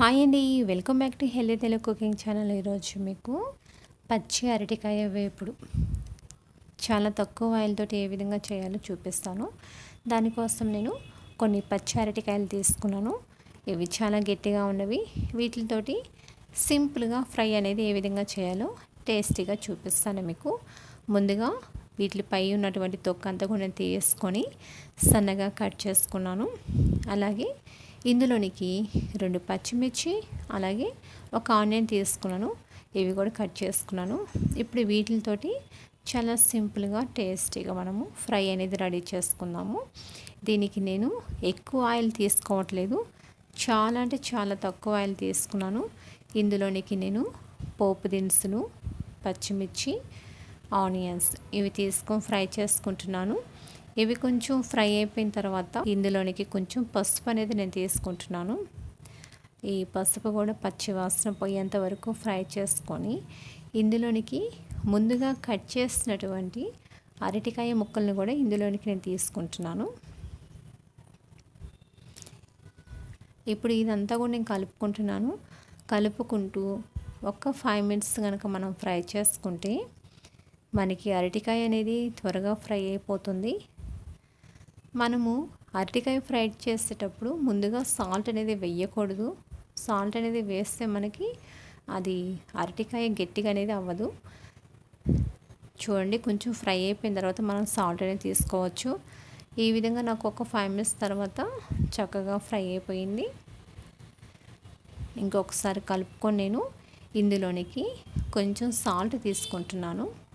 Hi అండి welcome back to healthy Telugu cooking channel ఈరోజు మీకు పచ్చి అరటికాయ వేపుడు. చాలా తక్కువ ఆయిల్తో ఏ విధంగా చేయాలో చూపిస్తాను. దానికోసం నేను కొన్ని పచ్చి అరటికాయలు తీసుకున్నాను. ఇవి చాలా గట్టిగా ఉన్నవి. వీటితోటి సింపుల్గా ఫ్రై అనేది ఏ విధంగా చేయాలో టేస్టీగా చూపిస్తాను మీకు. ముందుగా వీటిపై ఉన్నటువంటి తొక్క అంతా కూడా తీసుకొని సన్నగా కట్ చేసుకున్నాను. అలాగే ఇందులోనికి రెండు పచ్చిమిర్చి అలాగే ఒక ఆనియన్ తీసుకున్నాను. ఇవి కూడా కట్ చేసుకున్నాను. ఇప్పుడు వీటితోటి చాలా సింపుల్గా టేస్టీగా మనము ఫ్రై అనేది రెడీ చేసుకుందాము. దీనికి నేను ఎక్కువ ఆయిల్ తీసుకోవట్లేదు. చాలా అంటే చాలా తక్కువ ఆయిల్ తీసుకున్నాను. ఇందులోనికి నేను పోపు దినుసులు పచ్చిమిర్చి ఆనియన్స్ ఇవి తీసుకొని ఫ్రై చేసుకుంటున్నాను. ఇవి కొంచెం ఫ్రై అయిపోయిన తర్వాత ఇందులోనికి కొంచెం పసుపు అనేది నేను తీసుకుంటున్నాను. ఈ పసుపు కూడా పచ్చి వాసన పోయేంత వరకు ఫ్రై చేసుకొని ఇందులోనికి ముందుగా కట్ చేసినటువంటి అరటికాయ ముక్కలను కూడా ఇందులోనికి నేను తీసుకుంటున్నాను. ఇప్పుడు ఇదంతా కూడా నేను కలుపుకుంటున్నాను. కలుపుకుంటూ ఒక్క ఫైవ్ మినిట్స్ కనుక మనం ఫ్రై చేసుకుంటే మనకి అరటికాయ అనేది త్వరగా ఫ్రై అయిపోతుంది. మనము అరటికాయ ఫ్రై చేసేటప్పుడు ముందుగా సాల్ట్ అనేది వేయకూడదు. సాల్ట్ అనేది వేస్తే మనకి అది అరటికాయ గట్టిగా అనేది అవ్వదు. చూడండి కొంచెం ఫ్రై అయిపోయిన తర్వాత మనం సాల్ట్ అనేది తీసుకోవచ్చు. ఈ విధంగా నాకు ఒక ఫైవ్ మినిట్స్ తర్వాత చక్కగా ఫ్రై అయిపోయింది. ఇంకొకసారి కలుపుకొని నేను ఇందులోనికి కొంచెం సాల్ట్ తీసుకుంటున్నాను.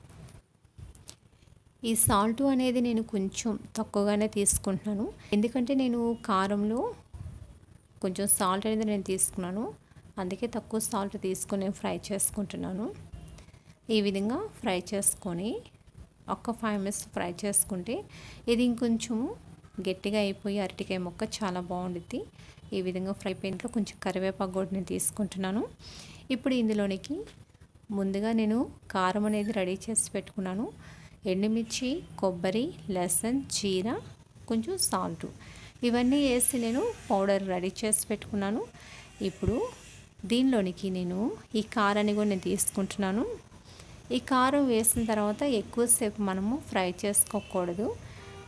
ఈ సాల్ట్ అనేది నేను కొంచెం తక్కువగానే తీసుకుంటున్నాను. ఎందుకంటే నేను కారంలో కొంచెం సాల్ట్ అనేది నేను తీసుకున్నాను. అందుకే తక్కువ సాల్ట్ తీసుకొని ఫ్రై చేసుకుంటున్నాను. ఈ విధంగా ఫ్రై చేసుకొని ఒక్క ఫైవ్ మినిట్స్ ఫ్రై చేసుకుంటే ఇది ఇంకొంచెము గట్టిగా అయిపోయి అరటికాయ మొక్క చాలా బాగుండుద్ది. ఈ విధంగా ఫ్రై పెయింట్లో కొంచెం కరివేపాకు కూడా నేను తీసుకుంటున్నాను. ఇప్పుడు ఇందులోనికి ముందుగా నేను కారం అనేది రెడీ చేసి పెట్టుకున్నాను. ఎండుమిర్చి కొబ్బరి లెసన్ జీర కొంచెం సాల్ట్ ఇవన్నీ వేసి నేను పౌడర్ రెడీ చేసి పెట్టుకున్నాను. ఇప్పుడు దీనిలోనికి నేను ఈ కారాన్ని కూడా నేను తీసుకుంటున్నాను. ఈ కారం వేసిన తర్వాత ఎక్కువసేపు మనము ఫ్రై చేసుకోకూడదు.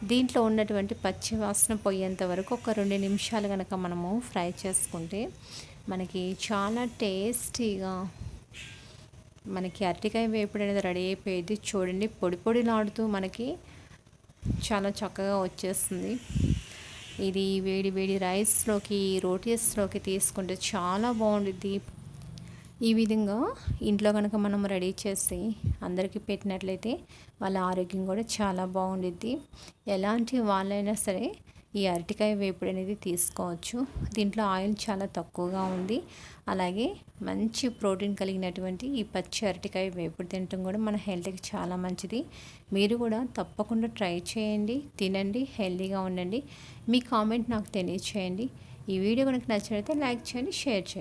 దీంట్లో ఉన్నటువంటి పచ్చి వాసన పోయేంత వరకు ఒక రెండు నిమిషాలు కనుక మనము ఫ్రై చేసుకుంటే మనకి చాలా టేస్టీగా మనకి అరటికాయ వేపుడు అనేది రెడీ అయిపోయేది. చూడండి పొడి పొడిలాడుతూ మనకి చాలా చక్కగా వచ్చేస్తుంది. ఇది వేడి వేడి రైస్లోకి రోటీస్లోకి తీసుకుంటే చాలా బాగుంటుంది ఈ విధంగా ఇంట్లో కనుక మనం రెడీ చేసి అందరికీ పెట్టినట్లయితే వాళ్ళ ఆరోగ్యం కూడా చాలా బాగుండిద్ది. ఎలాంటి వాళ్ళైనా సరే ఈ అరటికాయ వేపుడు అనేది తీసుకోవచ్చు. దీంట్లో ఆయిల్ చాలా తక్కువగా ఉంది. అలాగే మంచి ప్రోటీన్ కలిగినటువంటి ఈ పచ్చి అరటికాయ వేపుడు తినటం కూడా మన హెల్త్కి చాలా మంచిది. మీరు కూడా తప్పకుండా ట్రై చేయండి తినండి హెల్తీగా ఉండండి. మీ కామెంట్ నాకు తెలియచేయండి. ఈ వీడియో కనుక నచ్చినట్లయితే లైక్ చేయండి షేర్ చేయండి.